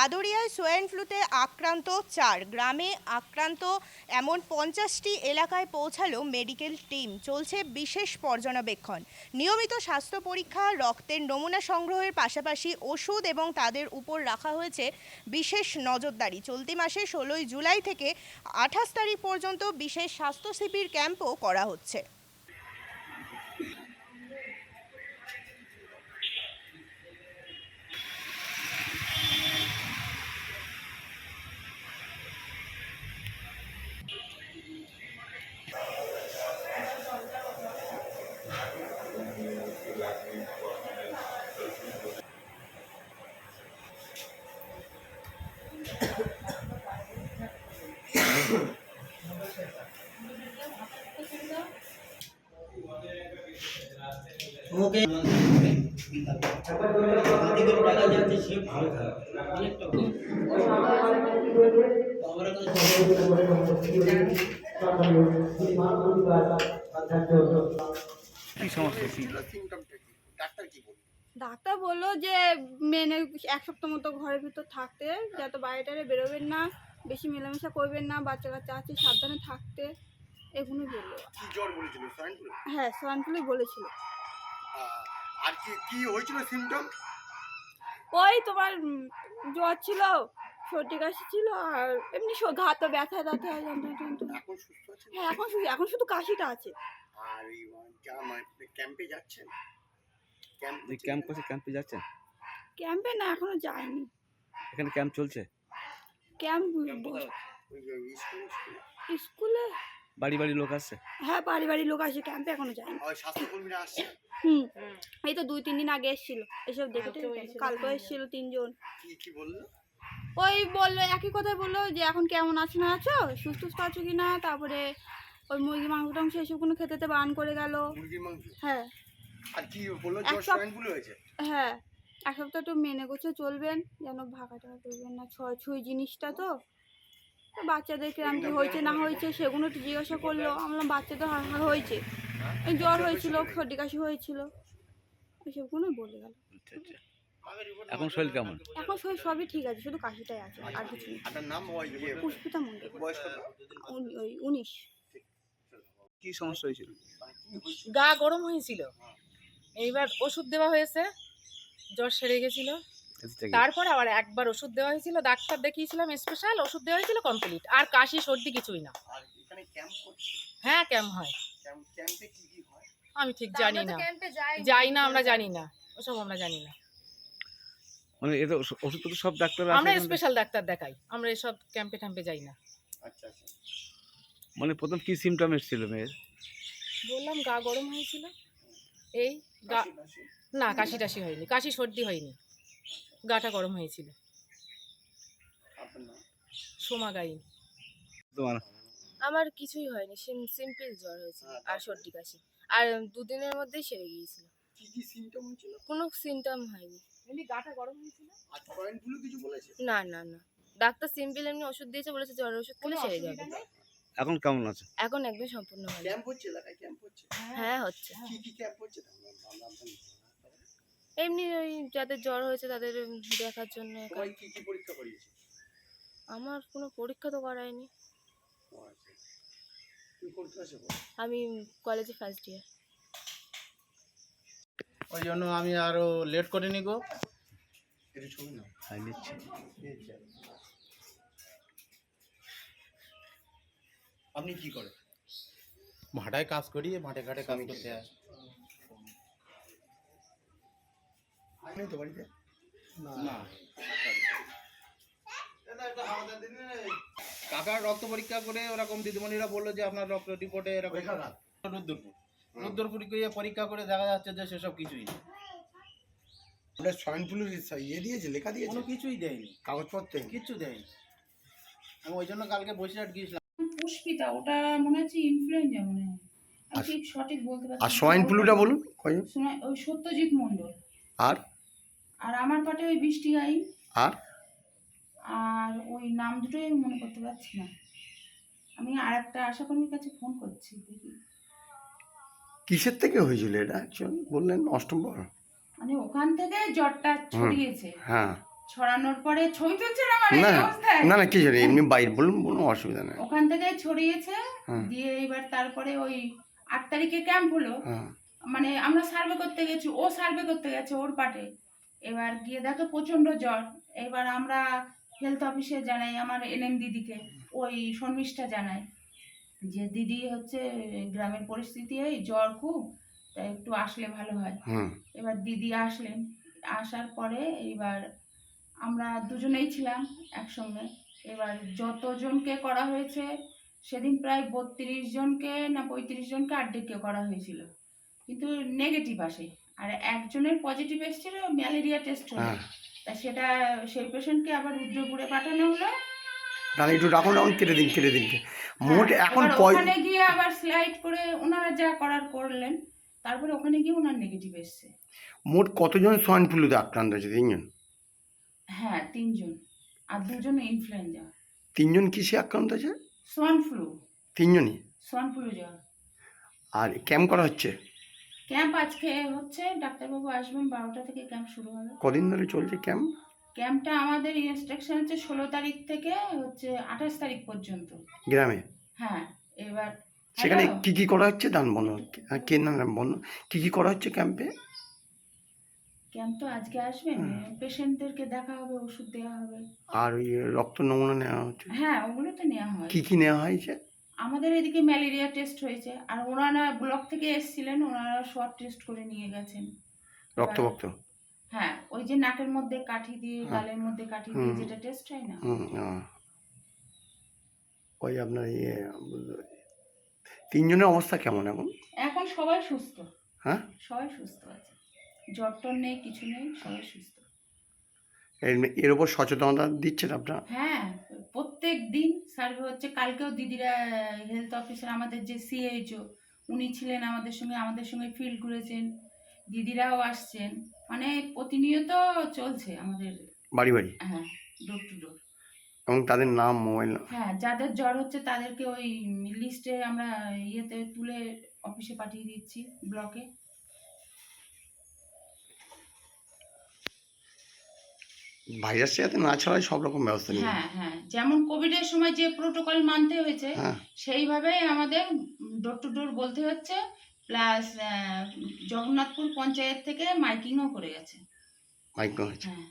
বাদরিয়ায় swine ফ্লুতে আক্রান্ত চার। গ্রামে আক্রান্ত এমন পঞ্চাশটি এলাকায় পৌঁছালো মেডিকেল টিম। চলছে বিশেষ পর্যবেক্ষণ নিয়মিত স্বাস্থ্য পরীক্ষা, রক্তের নমুনা সংগ্রহের পাশাপাশি ওষুধ এবং তাদের উপর রাখা হয়েছে বিশেষ নজরদারি। চলতি মাসে ষোলোই জুলাই থেকে আঠাশ তারিখ পর্যন্ত বিশেষ স্বাস্থ্য শিবির ক্যাম্পও করা হচ্ছে। মুখে হাতে করে টাকা যাচ্ছে সে ভালো খারাপ অনেকটা আমরা কি সমস্যা কি ডাক্তার বলল যে মেনে এক সপ্তাহ মতো ঘরের ভিতর থাকতে, যাতে বাইরে বেরোবেন না। বেশি মেলামেশা করবেন না বাচ্চা কাচ্চা আছে সাবধানে থাকতে এগুলো বলল। জ্বর বলেছিল? সোয়াইন ফ্লু হ্যাঁ সোয়ান বলেছিল। আর কি কি হয়েছিল সিমটম ওই তোমার জ্বর ছিল সর্দি কাশি ছিল আর এমনি ঘাতো ব্যথা ব্যথা আছেন হ্যাঁ এখন শুধু এখন শুধু কাশিটা আছে। আর এই যা- মানে ক্যাম্পে যাচ্ছেন? ক্যাম্প ক্যাম্প করছে ক্যাম্পে যাচ্ছেন? ক্যাম্পে না এখনও যায়নি এখানে ক্যাম্প চলছে? ক্যাম্প স্কুলে বাড়ি বাড়ি লোক আসছে হ্যাঁ বাড়ি বাড়ি লোক আসে ক্যাম্পে এখনও আসছে? হুম। এই তো দুই তিন দিন আগে এসেছিল। এসব দেখে। কালকে এসেছিল তিনজন। কি কি বলল? ওই বলল একই কথা বলল যে এখন কেমন আছো না আছো? সুস্থ সুস্থ আছো কি না তারপরে ওই মুরগি মাংস টাংস এসব কোনো খেতে বারণ করে গেল। হ্যাঁ। আর কি বলল? হ্যাঁ। এক সপ্তাহ একটু মেনে গোছে চলবেন যেন ভাগা টাকা করবেন না। ছয় ছুঁই জিনিসটা তো। বাচ্চাদের কিরম কি হয়েছে না হয়েছে সেগুলো একটু জিজ্ঞাসা করল। আমরা বাচ্চাদের হা- হা- হয়েছে। জ্বর হয়েছিল সর্দি কাশি হয়েছিল। এসবগুলোই বলে গেল আচ্ছা আচ্ছা। এখন শরীর কেমন? এখন শরীর সবই ঠিক আছে শুধু কাশিটাই আছে আর কিছু নেই। আপনার নাম ইয়ে, পুষ্পিতা মন্ডল বয়স কত? উনি- ওই উনিশ। কি সমস্যা হয়েছিল? গা গরম হয়েছিল। এইবার ওষুধ দেওয়া হয়েছে। জ্বর সেরে গেছিল। তারপর আবার একবার ওষুধ দেওয়া হয়েছিল ডাক্তার দেখিয়েছিলাম স্পেশাল ওষুধ দেওয়া হয়েছিল কমপ্লিট আর কাশি সর্দি কিছুই না। আর এখানে ক্যাম্প করছে? হ্যাঁ ক্যাম্প হয়। ক্যাম্প ক্যাম্পে কি কি হয়? আমি ঠিক জানি না। যাই না আমরা জানি না। ওসব আমরা জানি না। মানে এটা ওষ- ওষুধপত্র সব ডাক্তার আমরা স্পেশাল ডাক্তার দেখাই। আমরা এসব ক্যাম্পে ট্যাম্পে যাই না। আচ্ছা আচ্ছা। মানে প্রথম কি সিমটম এসেছিল মেয়ের? বললাম গা গরম হয়েছিল। এই গা। না কাশি টাশি হয়নি। কাশি সর্দি হয়নি। গাটা গরম হয়েছিল। আপনার সোমা গাইন। তোমার? আমার কিছুই হয়নি সিম্পল জ্বর হয়েছিল আর সর্দি কাশি। আর দুদিনের মধ্যেই সেরে গিয়েছিল। কোনো সিমটম হয়নি। না না না। ডাক্তার সিম্পল এমনি ওষুধ দিয়েছে বলেছে জ্বরের ওষুধ খেলে সেরে যাবে। এখন কেমন আছে? এখন একদম সম্পূর্ণ ভালো ক্যাম্প হচ্ছে এলাকায় ক্যাম্প হচ্ছে? হ্যাঁ হচ্ছে। কি কি ক্যাম্প হচ্ছে? এমনি ওই যাদের জ্বর হয়েছে তাদের দেখার জন্য কি কি পরীক্ষা করিয়েছে? আমার কোনো পরীক্ষা তো করায়নি। আচ্ছা। আমি কলেজে ফার্স্ট ইয়ার ওই জন্য আমি আরও লেট করে ছবি নাও হ্যাঁ আপনি কি করেন? ভাটায় কাজ করি মাঠে ঘাটে কাজ করতে হয়। আপনি তো বাড়িতে? না। কাকার রক্ত পরীক্ষা করে ওরকম দিদিমণিরা বলল যে আপনার রক্ত রিপোর্টে এরকম রুদ্রপুর রুদ্রপুর গিয়ে পরীক্ষা করে দেখা যাচ্ছে যে সেসব কিছুই ওটা সোয়াইন ইয়ে দিয়েছে লেখা দিয়েছে। কোনো কিছুই দেয়নি। কাগজপত্রে। কিচ্ছু দেয়নি। আমি ওই জন্য কালকে বসিরহাট গিয়েছিলাম। পুষ্পিতা ওটা মনে হচ্ছে ইনফ্লুয়েঞ্জা মনে হয়। আমি ঠিক সঠিক বলতে পারছি আর সোয়াইন ফ্লুটা বলুন ওই সত্যজিৎ মণ্ডল। আর? আর আমার পাটে ওই বৃষ্টি গাই আর? আর ওই নাম দুটোই আমি মনে করতে পারছি না। আমি আর একটা আশাকর্মীর কাছে ফোন করছি দেখি। কিসের থেকে হয়েছিল এটা অ্যাকচুয়ালি বললেন অষ্টম মানে ওখান থেকে জ্বরটা ছড়িয়েছে। হ্যাঁ। ছড়ানোর পরে ছবি তুলছে না আমার না না না এমনি বাইরে বলুন কোনো অসুবিধা নেই। ওখান থেকে ছড়িয়েছে। দিয়ে এবার তারপরে ওই আট তারিখে ক্যাম্প হলো। মানে আমরা সার্ভে করতে গেছি ও সার্ভে করতে গেছে ওর পাটে। এবার গিয়ে দেখে প্রচণ্ড জ্বর। এবার আমরা হেলথ অফিসে জানাই আমার এনএম দিদিকে ওই শর্মিষ্ঠা জানাই যে দিদি হচ্ছে গ্রামের পরিস্থিতি এই জ্বর খুব তাই একটু আসলে ভালো হয়। এবার দিদি আসলেন। আসার পরে এবার আমরা দুজনেই ছিলাম একসঙ্গে। এবার যতজনকে করা হয়েছে সেদিন প্রায় বত্রিশ জনকে না পঁয়ত্রিশ জনকে আর্ধেককে করা হয়েছিল। কিন্তু নেগেটিভ আসে। আর একজনের পজিটিভ এসেছিল ম্যালেরিয়া টেস্ট হলো। হ্যাঁ। তা সেটা সেই পেশেন্টকে আবার রুদ্রপুরে পাঠানো হলো। তাহলে একটু রাখুন রাখুন কেটে দিন কেটে দিন। মোট হ্যাঁ, এখন ওখানে গিয়ে আবার স্লাইড করে ওনারা যা করার করলেন তারপরে ওখানে গিয়ে ওনার নেগেটিভ এসছে। মোট কতজন সোয়াইন ফ্লুতে আক্রান্ত হয়েছে তিনজন? হ্যাঁ তিনজন। আর দুজন ইনফ্লুয়েঞ্জা তিনজন কিসে আক্রান্ত হয়েছে? সোয়ান ফ্লু তিনজনই? সোয়ান ফ্লু জ্বর। আর ক্যাম্প করা হচ্ছে? ক্যাম্প আজকে হচ্ছে ডাক্তারবাবু আসবেন বারোটা থেকে ক্যাম্প শুরু হবে। কদিন ধরে চলছে ক্যাম্প? ক্যাম্পটা আমাদের ইনস্ট্রাকশন হচ্ছে ষোলো তারিখ থেকে হচ্ছে আঠাশ তারিখ পর্যন্ত। গ্রামে? হ্যাঁ এবার সেখানে? কি কি করা হচ্ছে দান বন্ধ কে না বন্ধ কি কি করা হচ্ছে ক্যাম্পে? ক্যাম্প তো আজকে আসবেন পেশেন্টদেরকে দেখা হবে ওষুধ দেওয়া হবে। আর ওই রক্ত নমুনা নেওয়া হচ্ছে? হ্যাঁ ওগুলো তো নেওয়া হয়। কি কি নেওয়া হয়েছে? আমাদের এদিকে ম্যালেরিয়া টেস্ট হয়েছে। আর ওনারা ব্লক থেকে এসেছিলেন ওনারা শর্ট টেস্ট করে নিয়ে গেছেন। রক্ত বক্ত হ্যাঁ ওই যে নাকের মধ্যে কাঠি দিয়ে হ্যাঁ। গালের মধ্যে কাঠি দিয়ে যেটা টেস্ট হয় না। ওই আপনার ইয়ে তিনজনের অবস্থা কেমন এখন? এখন সবাই সুস্থ। হ্যাঁ? সবাই সুস্থ আছে। জ্বর টর নেই কিছু নেই সবাই সুস্থ। এর ওপর সচেতনতা দিচ্ছেন আপনারা? হ্যাঁ। সার্ভে হচ্ছে কালকেও দিদিরা হেলথ অফিসার আমাদের যে সিএইচও উনি ছিলেন আমাদের সঙ্গে আমাদের সঙ্গে ফিল্ড ঘুরেছেন। দিদিরাও আসছেন। মানে প্রতিনিয়ত চলছে আমাদের। বাড়ি বাড়ি? হ্যাঁ ডোর টু ডোর এবং তাদের নাম মোবাইল হ্যাঁ যাদের জ্বর হচ্ছে তাদেরকে ওই লিস্টে আমরা ইয়েতে তুলে অফিসে পাঠিয়ে দিচ্ছি ব্লকে ভাইরাস যাতে না ছড়ায় সব রকম ব্যবস্থা নিই হ্যাঁ হ্যাঁ। যেমন কোভিডের সময় যে প্রোটোকল মানতে হয়েছে সেইভাবে সেইভাবেই আমাদের ডোর টু ডোর বলতে হচ্ছে প্লাস জগন্নাথপুর পঞ্চায়েত থেকে মাইকিংও করে গেছে। মাইকিং হয়েছে। হ্যাঁ।